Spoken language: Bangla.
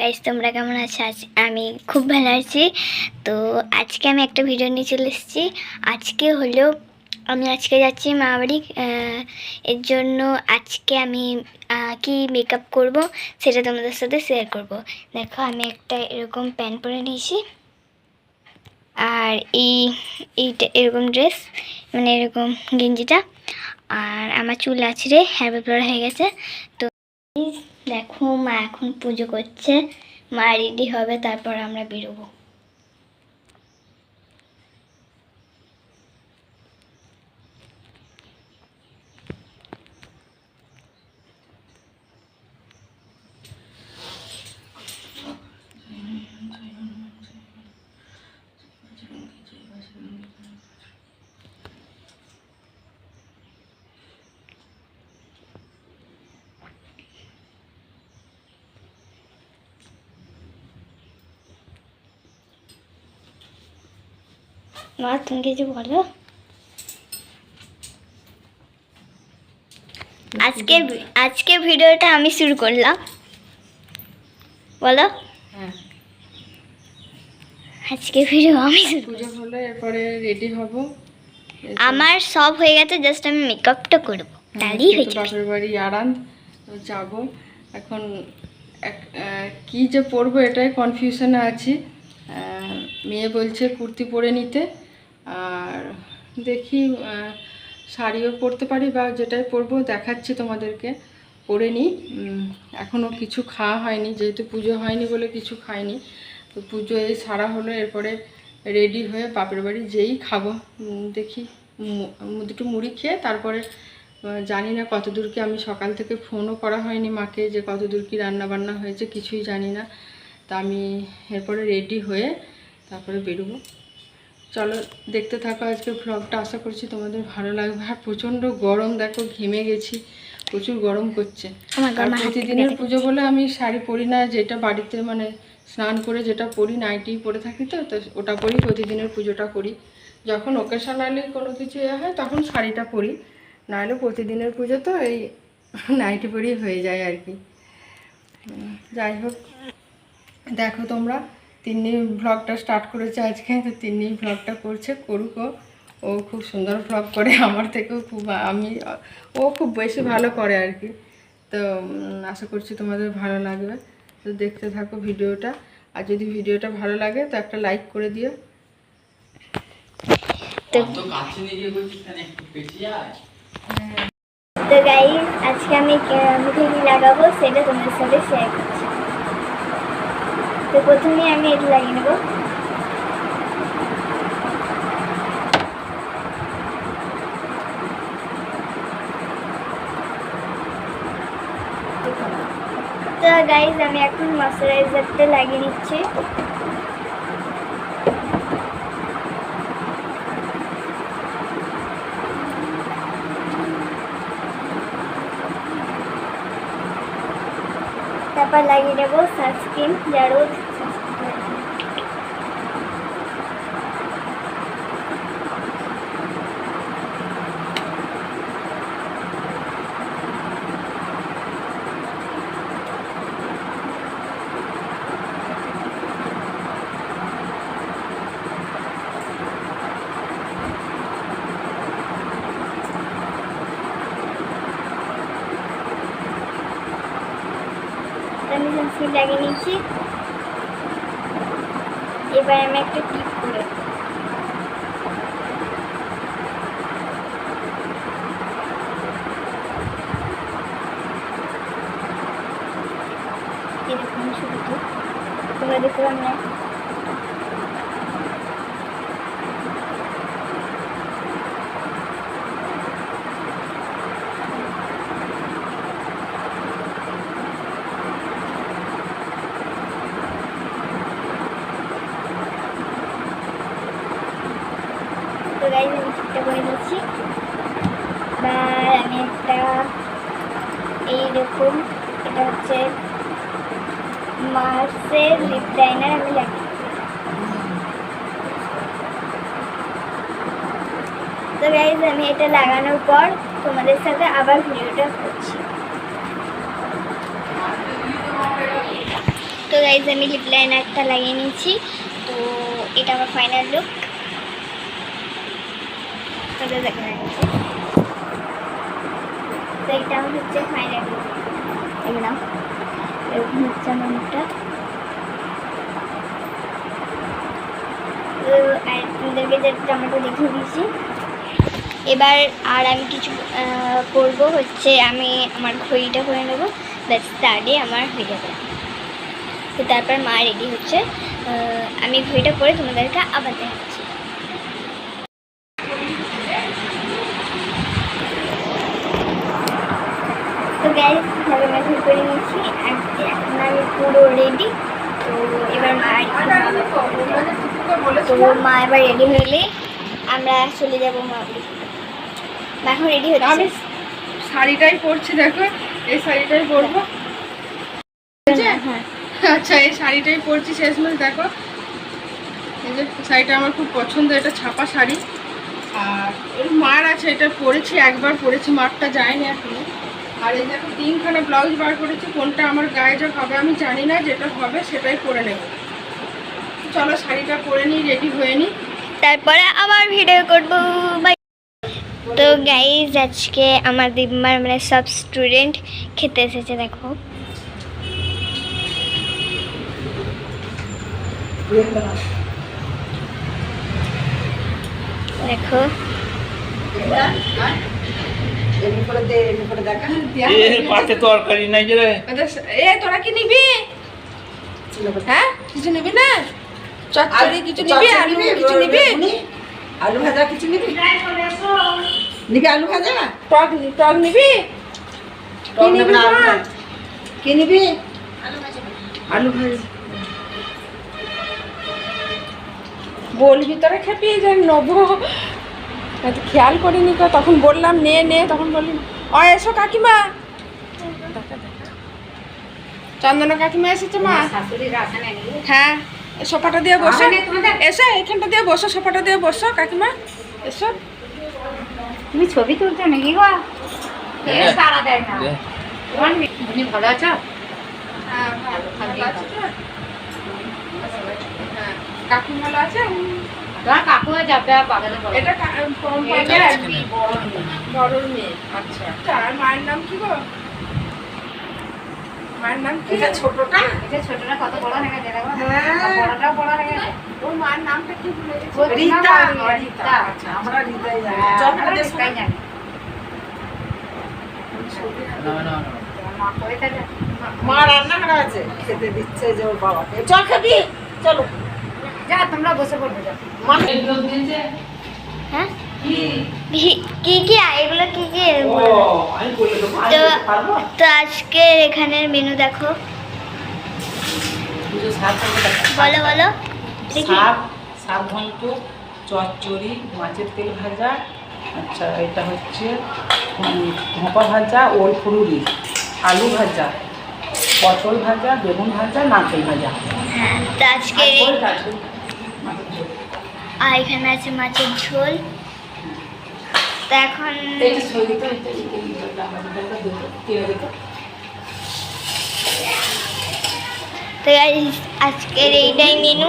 গাইজ তোমরা কেমন আছো? আজ আমি খুব ভালো আছি। তো আজকে আমি একটা ভিডিও নিয়ে চলে এসেছি। আজকে হলো, আমি আজকে যাচ্ছি মা বাড়ি এর জন্য আজকে আমি কি মেকআপ করব সেটা তোমাদের সাথে শেয়ার করব। দেখো, আমি একটা এরকম প্যান্ট পরে নিয়েছি। আর এই, এইটা এরকম ড্রেস মানে এরকম গেঞ্জিটা। আর আমার চুল আছে রে হেয়ার ব্যাপার হয়ে গেছে। তো দেখো মা এখন পুজো করছে। মা রেডি হবে তারপর আমরা বেরোবো। মা তুমি কিছু বলো আজকে আজকে ভিডিওটা আমি শুরু করলাম। বলো। হ্যাঁ। আজকে ভিডিও আমি পুজো হলে এরপরে রেডি হব। আমার সব হয়ে গেছে জাস্ট আমি মেকআপটা করব। তাহলেই হয়ে যাবে। বাপের বাড়ি আরাম তো যাব। এখন কি যে পরবো এটাই কনফিউশনে আছি। মেয়ে বলছে কুর্তি পরে নিতে। আর দেখি শাড়িও পরতে পারি বা যেটাই পরবো দেখাচ্ছি তোমাদেরকে। পরে নিই। এখনও কিছু খাওয়া হয়নি, যেহেতু পুজো হয়নি বলে কিছু খাইনি। তো পুজো এই সারা হলো, এরপরে রেডি হয়ে বাপের বাড়ি যেই খাব। দেখি দুটো মুড়ি খেয়ে তারপরে জানি না কত দূর কি আমি সকাল থেকে ফোনও করা হয়নি মাকে যে কত দূর কি রান্না বান্না হয়েছে, কিছুই জানি না। তা আমি এরপরে রেডি হয়ে তারপরে বেরোবো। চলো দেখতে থাকো আজকে ভ্লগটা আশা করছি তোমাদের ভালো লাগবে। আর প্রচণ্ড গরম দেখো ঘেমে গেছি প্রচুর গরম করছে। আর প্রতিদিনের পুজো বলে আমি শাড়ি পরি না যেটা বাড়িতে মানে স্নান করে যেটা পরি নাইটি পরে থাকি তো তো ওটা পরি প্রতিদিনের পুজোটা করি। যখন ওকেশনালি কোনো কিছু ইয়ে হয় তখন শাড়িটা পরি। নাহলে প্রতিদিনের পুজো তো এই নাইটি পরেই হয়ে যায় আর কি। যাই হোক দেখো তোমরা। তিন্নি ভ্লগটা স্টার্ট করেছে আজকে তো তিন্নি ভ্লগটা করছে করুক ও। ও খুব সুন্দর ভ্লগ করে আমার থেকেও খুব আমি ও খুব বেশি ভালো করে আর কি। তো আশা করছি তোমাদের ভালো লাগবে। তো দেখতে থাকো ভিডিওটা। আর যদি ভিডিওটা ভালো লাগে তো একটা লাইক করে দিও। তো তো গাই আজকে আমি লাগাবো সেটা তোমাদের সাথে শেয়ার তো প্রথমে আমি এটা লাগিয়ে নেব। তো গাইজ আমি এখন ময়শ্চারাইজারটা লাগিয়ে নিচ্ছি। তারপর লাগিয়ে দেবো সানস্ক্রিন যা রোজ আমি সানস্ক্রিন লাগিয়ে নিয়েছি এবার আমি একটা টিপ করে এরকম ছবিটি তোমরা দেখতে পাবে তো গাইজ আমি ঠিকটা করে নিচ্ছি এবার আমি একটা এইরকম এটা হচ্ছে মার্সের লিপ লাইনার আমি লাগিয়ে তো গাইজ আমি এটা লাগানোর পর তোমাদের সাথে আবার ভিডিওটা করছি। তো গাইজ আমি লিপ লাইনারটা লাগিয়ে নিয়েছি। তো এটা আমার ফাইনাল লুক দেখা যাচ্ছে তো এটা হচ্ছে ফাইনাল এরকম হচ্ছে মুখটা আর তোমাদেরকে যে টমেটো দেখিয়ে দিয়েছি। এবার আর আমি কিছু করব হচ্ছে আমি আমার ঘড়িটা করে নেব। ব্যাস তাহলে আমার হয়ে যাবে তো তারপর মা রেডি হচ্ছে। আমি ঘড়িটা পরে তোমাদেরকে আবার দেখাচ্ছি তো গ্যাস ভাবে করে আর এখন আমি পুরো রেডি তো এবার মা তো মা এবার রেডি হলে আমরা চলে যাব মা। মা এখন রেডি আমি শাড়িটাই পরছি দেখো। এই শাড়িটাই পরবো। হ্যাঁ। আচ্ছা এই শাড়িটাই পরছি শেষমেশ দেখো। এই যে শাড়িটা আমার খুব পছন্দ এটা ছাপা শাড়ি। আর এর মার আছে এটা পরেছি একবার পরেছি মারটা যায়নি এখনও। আর এই দেখো তিনখানা ব্লাউজ বার করেছি কোনটা আমার গায়ে যা হবে আমি জানি না যেটা হবে সেটাই পরে নেব। চলো শাড়িটা পরে নিই রেডি হয়ে নিই। তারপরে আবার ভিডিও করব। তো গাইজ আজকে আমার দিদিমার মানে সব স্টুডেন্ট খেতে এসেছে দেখো। দেখো। এর পাতে তরকারি নাই যে রে। আচ্ছা, এ তোরা কি নিবি? হ্যাঁ কিছু নিবি না? চচ্চড়ি কিছু নিবি? আলু কিছু নিবি? আলু ভাজা কিছু নিবি? নিবি আলু ভাজা? টক টক নিবি? টক নিবি না, আলু ভাজা। কি নিবি? আলু ভাজি। বলবি তোরা খেপিয়ে যাই নেব। খেয়াল করিনি তো তখন বললাম নে নে তখন বললি অ এসো কাকিমা। চন্দনা কাকিমা এসেছে মা। হ্যাঁ সোফাটা দিয়ে বসো। এসো এখানটা দিয়ে বসো সোফাটা দিয়ে বসো কাকিমা। এসো। তুমি ছবি তুলছো নাকি গো? এ সারা দেয় না। তোমার মেয়ে- তুমি ভালো আছো? হ্যাঁ? হ্যাঁ কাকিমা ভালো আছে? তোমার কাকু যাবে বাগানে এটা কম এটা পাবে? আমি বড় মেয়ে। আচ্ছা। তার মায়ের নাম কি গো মায়ের নাম কি? এটা ছোটটা? এটা ছোটটা কত বড় হয়ে গেছে হ্যাঁ। বড়টা বড় হয়ে গেছে। ওর মায়ের নামটা কি ভুলে গেছি? রীতা রীতা, রীতা। আচ্ছা আমরা রীতাই জানি। হ্যাঁ, চল আমরা খাতে রীতাই জানি। না না না মা কই মা রান্না করা আছে। খেতে দিচ্ছে যে ওর বাবাকে। চল খাবি। চলো। যা তোমরা বসে পড়বে মা হ্যাঁ? ভি- কি কি এগুলো কি কি? ও আমি বলে দেবো তো আজকে এখানের মেনু দেখো। পুজো শাক করবে দেখা। বলো বলো। শাক শাক ঘন্ট চচ্চড়ি মাছের তেল ভাজা আচ্ছা এটা হচ্ছে ভাজা ওল ফুরুরি আলু ভাজা। পটল ভাজা বেগুন ভাজা নারকেল ভাজা। হ্যাঁ তো আজকে আর এখানে আছে মাছের ঝোল। তো এখন। তো? আজকের এইটাই মেনু